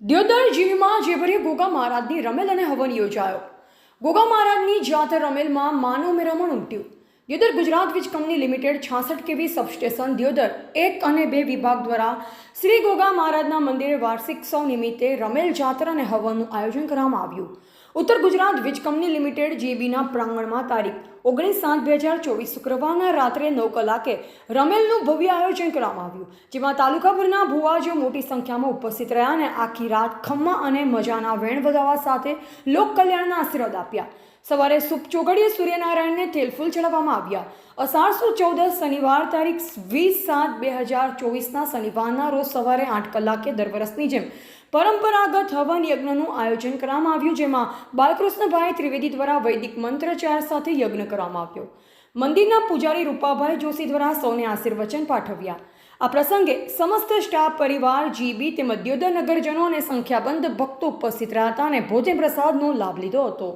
દ્યોદર જીવીમાં જેભરી ગોગા મહારાજની રમેલ અને હવન યોજાયો. ગોગા મહારાજની જાતર રમેલમાં માનવ મેરામણ ઉમટ્યું. દ્યોદર ગુજરાત વીજ કંપની લિમિટેડ છાસઠ કેવી સબસ્ટેશન, દ્યોદર એક અને બે વિભાગ દ્વારા શ્રી ગોગા મહારાજના મંદિરે વાર્ષિક સૌ નિમિત્તે રમેલ જાત્રા અને હવનનું આયોજન કરવામાં આવ્યું. ઉત્તર ગુજરાત વીજ કંપની લિમિટેડ જીબીના પ્રાંગણમાં તારીખ ઓગણીસ સાત બે હજાર ચોવીસ શુક્રવારના રાત્રે નવ કલાકે રમેલનું ભવ્ય આયોજન કરવામાં આવ્યું, જેમાં તાલુકાભરના ભુવાજો મોટી સંખ્યામાં ઉપસ્થિત રહ્યા અને આખી રાત ખમ્મા અને મજાના વેણ વધાવા સાથે લોક કલ્યાણના આશીર્વાદ આપ્યા. સવારે સુપ ચોગડીએ સૂર્યનારાયણને તેલફૂલ ચડાવવામાં આવ્યા. અષાઢસો ચૌદસ શનિવાર તારીખ વીસ સાત બે હજાર ચોવીસના શનિવારના રોજ સવારે આઠ કલાકે દર વર્ષની જેમ પરંપરાગત હવન યજ્ઞનું આયોજન કરવામાં આવ્યું, જેમાં બાલકૃષ્ણભાઈ ત્રિવેદી દ્વારા વૈદિક મંત્રચાર સાથે યજ્ઞ કરવામાં આવ્યો. મંદિરના પૂજારી રૂપાભાઈ જોશી દ્વારા સૌને આશીર્વચન પાઠવ્યા. આ પ્રસંગે સમસ્ત સ્ટાફ પરિવાર, જીબી તેમજ દ્યોદર નગરજનો અને સંખ્યાબંધ ભક્તો ઉપસ્થિત રહ્યા હતા અને ભોજન પ્રસાદનો લાભ લીધો હતો.